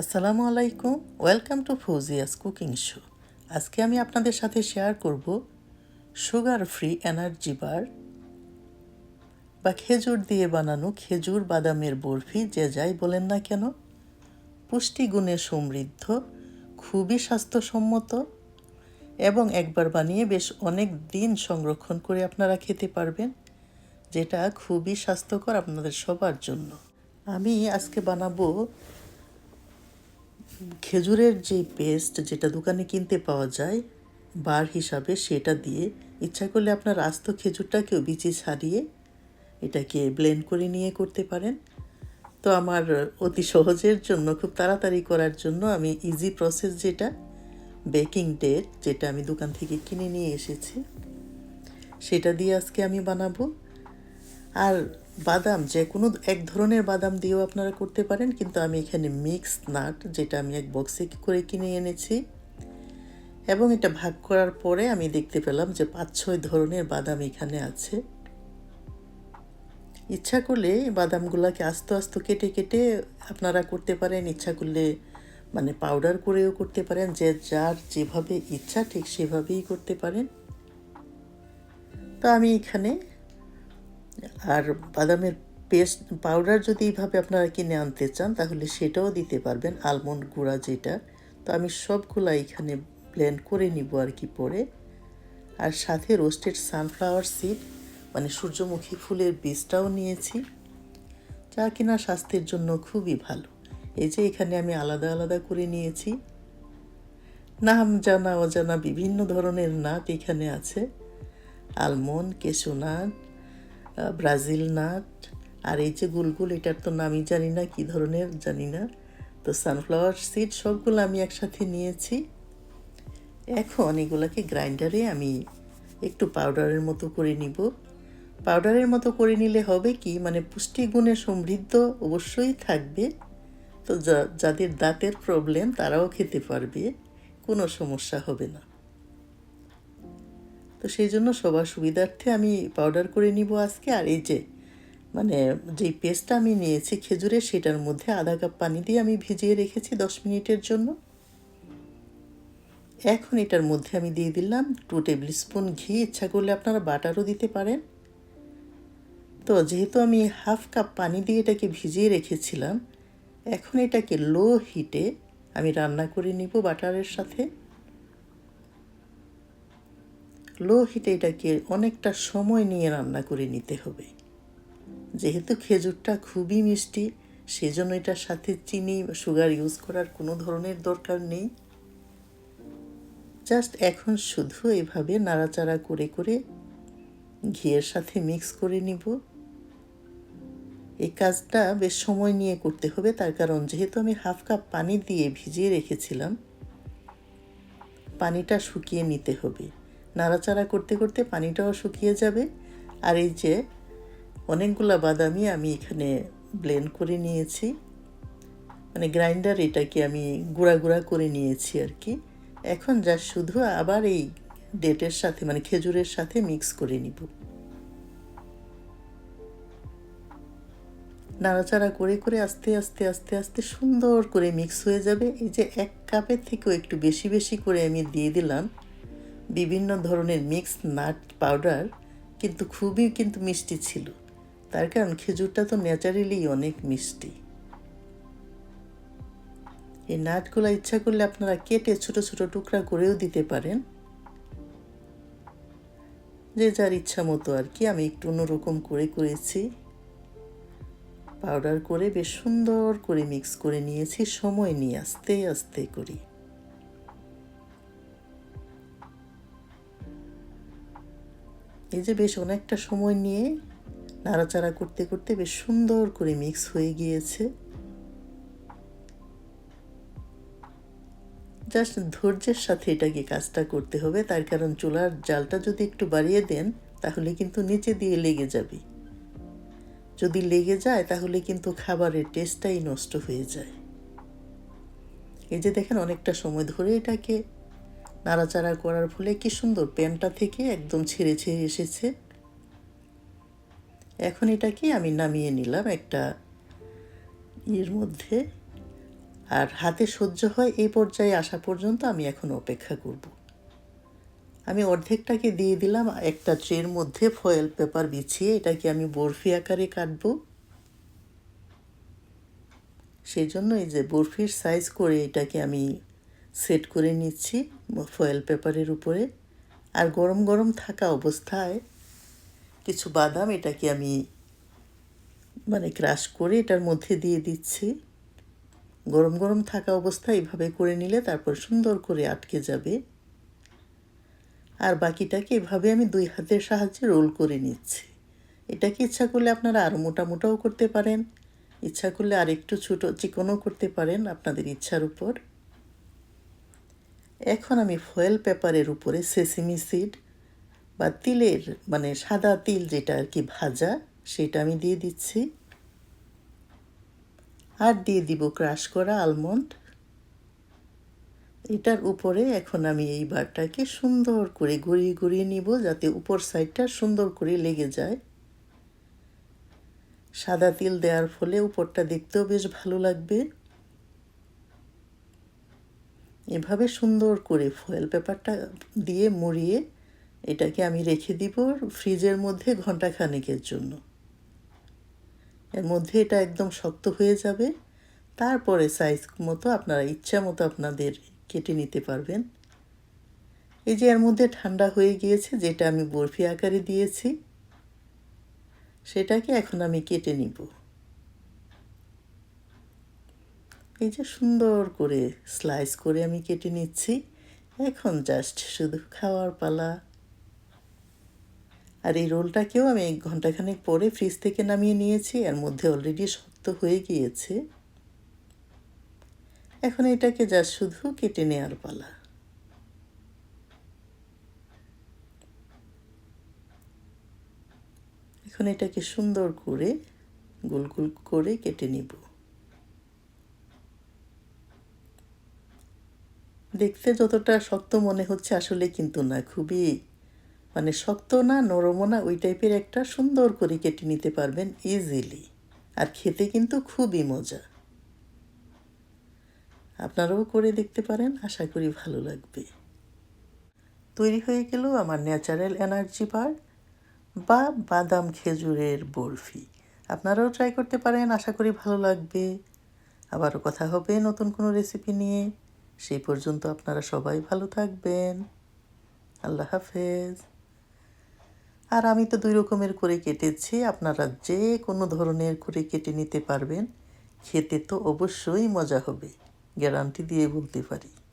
আসসালামু আলাইকুম। Welcome to Fauzia's cooking show আজকে আমি আপনাদের সাথে শেয়ার করব সুগার ফ্রি এনার্জি বার বা খেজুর দিয়ে বানানো খেজুর বাদামের বরফি, যে যাই বলেন না কেন। পুষ্টিগুণে সমৃদ্ধ, খুবই স্বাস্থ্যসম্মত এবং একবার বানিয়ে বেশ অনেক দিন সংরক্ষণ করে আপনারা খেতে পারবেন, যেটা খুবই স্বাস্থ্যকর আপনাদের সবার জন্য। আমি আজকে বানাবো খেজুরের যে পেস্ট যেটা দোকানে কিনতে পাওয়া যায়, বার হিসাবে সেটা দিয়ে ইচ্ছা করলে আপনার আস্ত খেজুরটাকেও বিচি ছাড়িয়ে এটাকে ব্লেন্ড করে নিয়ে করতে পারেন। তো আমার অতি সহজের জন্য, খুব তাড়াতাড়ি করার জন্য আমি ইজি প্রসেস যেটা বেকিং ডেট যেটা আমি দোকান থেকে কিনে নিয়ে এসেছি, সেটা দিয়ে আজকে আমি বানাবো। আর বাদাম, যে কোনো এক ধরনের বাদাম দিয়েও আপনারা করতে পারেন, কিন্তু আমি এখানে মিক্স নাট যেটা আমি এক বক্সে করে কিনে এনেছি। এবং এটা ভাগ করার পরে আমি দেখতে পেলাম যে পাঁচ ছয় ধরনের বাদাম এখানে আছে। ইচ্ছা করলে বাদামগুলোকে আস্তে আস্তে কেটে কেটে আপনারা করতে পারেন, ইচ্ছা করলে মানে পাউডার করেও করতে পারেন, যে যার যেভাবে ইচ্ছা ঠিক সেভাবেই করতে পারেন। তো আমি এখানে আর বাদামের পেস্ট পাউডার যদি এইভাবে আপনারা কিনে আনতে চান, তাহলে সেটাও দিতে পারবেন আলমন্ড গুঁড়া যেটা। তো আমি সবগুলা এখানে ব্লেন্ড করে নিব আর কি পরে। আর সাথে রোস্টেড সানফ্লাওয়ার সিড মানে সূর্যমুখী ফুলের বীজটাও নিয়েছি। যা কিনা স্বাস্থ্যের জন্য খুবই ভালো। এই যে এখানে আমি আলাদা আলাদা করে নিয়েছি। নাম জানা অজানা বিভিন্ন ধরনের নাট এখানে আছে। Almond cashew nut Brazil nut. আর এই যে গুলগুল, এটার তো নামই জানি না, কী ধরনের জানি না। তো সানফ্লাওয়ার সিড সবগুলো আমি একসাথে নিয়েছি। এখন এগুলোকে গ্রাইন্ডারে আমি একটু পাউডারের মতো করে নিব। পাউডারের মতো করে নিলে হবে কি মানে পুষ্টিগুণে সমৃদ্ধ অবশ্যই থাকবে। তো যাদের দাঁতের প্রবলেম তারাও খেতে পারবে, কোনো সমস্যা হবে না। তো সেই জন্য সবার সুবিধার্থে আমি পাউডার করে নিব আজকে। আর এই যে মানে যেই পেস্টটা আমি নিয়েছি খেজুরের সেটার মধ্যে আধা কাপ পানি দিয়ে আমি ভিজিয়ে রেখেছি দশ মিনিটের জন্য। এখন এটার মধ্যে আমি দিয়ে দিলাম টু টেবিল স্পুন ঘি। ইচ্ছা করলে আপনারা বাটারও দিতে পারেন। তো যেহেতু আমি হাফ কাপ পানি দিয়ে এটাকে ভিজিয়ে রেখেছিলাম, এখন এটাকে লো হিটে আমি রান্না করে নিব বাটারের সাথে। লো হিটে এটাকে অনেকটা সময় নিয়ে রান্না করে নিতে হবে। যেহেতু খেজুরটা খুবই মিষ্টি, সেজন্য এটার সাথে চিনি সুগার ইউজ করার কোনো ধরনের দরকার নেই। জাস্ট এখন শুধু এভাবে নাড়াচাড়া করে করে ঘিয়ের সাথে মিক্স করে নিব। এই কাজটা বেশ সময় নিয়ে করতে হবে, তার কারণ যেহেতু আমি হাফ কাপ পানি দিয়ে ভিজিয়ে রেখেছিলাম, পানিটা শুকিয়ে নিতে হবে। নাড়াচাড়া করতে করতে পানিটাও শুকিয়ে যাবে। আর এই যে অনেকগুলা বাদামি আমি এখানে ব্লেন্ড করে নিয়েছি। মানে গ্রাইন্ডার এটাকে আমি গুঁড়া গুঁড়া করে নিয়েছি আর কি এখন যা শুধু আবার এই ডেটের সাথে মানে খেজুরের সাথে মিক্স করে নিব। নাড়াচাড়া করে করে আস্তে আস্তে আস্তে আস্তে সুন্দর করে মিক্স হয়ে যাবে। এই যে এক কাপের থেকেও একটু বেশি বেশি করে আমি দিয়ে দিলাম। বিভিন্ন ধরনের মিক্স নাট পাউডার কিন্তু খুবই কিন্তু মিষ্টি ছিল। তার কারণ খেজুরটা তো ন্যাচারালি অনেক মিষ্টি। এই নাটগুলো ইচ্ছা করলে আপনারা কেটে ছোট ছোট টুকরা করেও দিতে পারেন। যে যার ইচ্ছা মতো আর কি, আমি একটু অন্যরকম করে করেছি। পাউডার করে বেশ সুন্দর করে মিক্স করে নিয়েছি, সময় নিয়ে আস্তে আস্তে করি। এই যে বেশ অনেকটা সময় নিয়ে নাড়াচাড়া করতে করতে বেশ সুন্দর করে মিক্স হয়ে গিয়েছে। জাস্ট ধৈর্যের সাথে এটাকে কাজটা করতে হবে, তার কারণ চুলার জালটা যদি একটু বাড়িয়ে দেন, তাহলে কিন্তু নিচে দিয়ে লেগে যাবে। যদি লেগে যায়, তাহলে কিন্তু খাবারের টেস্টটাই নষ্ট হয়ে যায়। এই যে দেখেন, অনেকটা সময় ধরে এটাকে নাড়াচাড়া করার ফলে কি সুন্দর প্যানটা থেকে একদম ছেড়ে ছেড়ে এসেছে। এখন এটাকে আমি নামিয়ে নিলাম একটা ইয়ের মধ্যে। আর হাতে সহ্য হয় এই পর্যায়ে আসা পর্যন্ত আমি এখন অপেক্ষা করব। আমি অর্ধেকটাকে দিয়ে দিলাম একটা ট্রের মধ্যে ফয়েল পেপার বিছিয়ে, এটাকে আমি বরফি আকারে কাটবো। সেই জন্য এই যে বরফির সাইজ করে এটাকে আমি সেট করে নিচ্ছি ফয়েল পেপারের উপরে। আর গরম গরম থাকা অবস্থায় কিছু বাদাম এটাকে আমি মানে ক্রাশ করে এটার মধ্যে দিয়ে দিচ্ছি। গরম গরম থাকা অবস্থায় এভাবে করে নিলে তারপর সুন্দর করে আটকে যাবে। আর বাকিটাকে এভাবে আমি দুই হাতের সাহায্যে রোল করে নিচ্ছি। এটাকে ইচ্ছা করলে আপনারা আরও মোটা মোটাও করতে পারেন। ইচ্ছা করলে আর একটু ছোটো চিকনও করতে পারেন আপনাদের ইচ্ছার উপর। এখন আমি ফয়েল পেপারের উপরে সেসিমি সিড বা তিলের মানে সাদা তিল যেটা আর কি ভাজা, সেটা আমি দিয়ে দিচ্ছি। আর দিয়ে দিব ক্রাশ করা আলমন্ড এটার উপরে এখন আমি এই বারটাকে সুন্দর করে গড়িয়ে গড়িয়ে নিব যাতে উপর সাইডটা সুন্দর করে লেগে যায়। সাদা তিল দেওয়ার ফলে উপরটা দেখতেও বেশ ভালো লাগবে। এভাবে সুন্দর করে ফয়েল পেপারটা দিয়ে মুড়িয়ে এটাকে আমি রেখে দিব ফ্রিজের মধ্যে ঘণ্টা খানেকের জন্য। এর মধ্যে এটা একদম শক্ত হয়ে যাবে। তারপরে সাইজ মতো আপনারা ইচ্ছা মতো আপনাদের কেটে নিতে পারবেন। এই যে এর মধ্যে ঠান্ডা হয়ে গিয়েছে, যেটা আমি বরফি আকারে দিয়েছি, সেটাকে এখন আমি কেটে নিব। এই যে সুন্দর করে স্লাইস করে আমি কেটে নিচ্ছি। এখন জাস্ট শুধু খাওয়ার পালা। আর এই রোলটাকেও আমি এক ঘন্টাখানেক পরে ফ্রিজ থেকে নামিয়ে নিয়েছি, এর মধ্যে অলরেডি শক্ত হয়ে গিয়েছে। এখন এটাকে জাস্ট শুধু কেটে নেওয়ার পালা। এখন এটাকে সুন্দর করে গোল গোল করে কেটে নিব। দেখতে যতটা শক্ত মনে হচ্ছে আসলে কিন্তু না, খুবই মানে শক্ত না নরমও না, ওই টাইপের একটা সুন্দর করে কেটে নিতে পারবেন ইজিলি আর খেতে কিন্তু খুবই মজা। আপনারাও করে দেখতে পারেন, আশা করি ভালো লাগবে। তৈরি হয়ে গেল আমার ন্যাচারাল এনার্জি বার বা বাদাম খেজুরের বরফি। আপনারাও ট্রাই করতে পারেন, আশা করি ভালো লাগবে। আবারও কথা হবে নতুন কোনো রেসিপি নিয়ে। সেই পর্যন্ত আপনারা সবাই ভালো থাকবেন। আল্লাহ হাফেজ। আর আমি তো দুই রকমের করে কেটেছি, আপনারা যে কোনো ধরনের করে কেটে নিতে পারবেন, খেতে তো অবশ্যই মজা হবে, গ্যারান্টি দিয়ে বলতে পারি।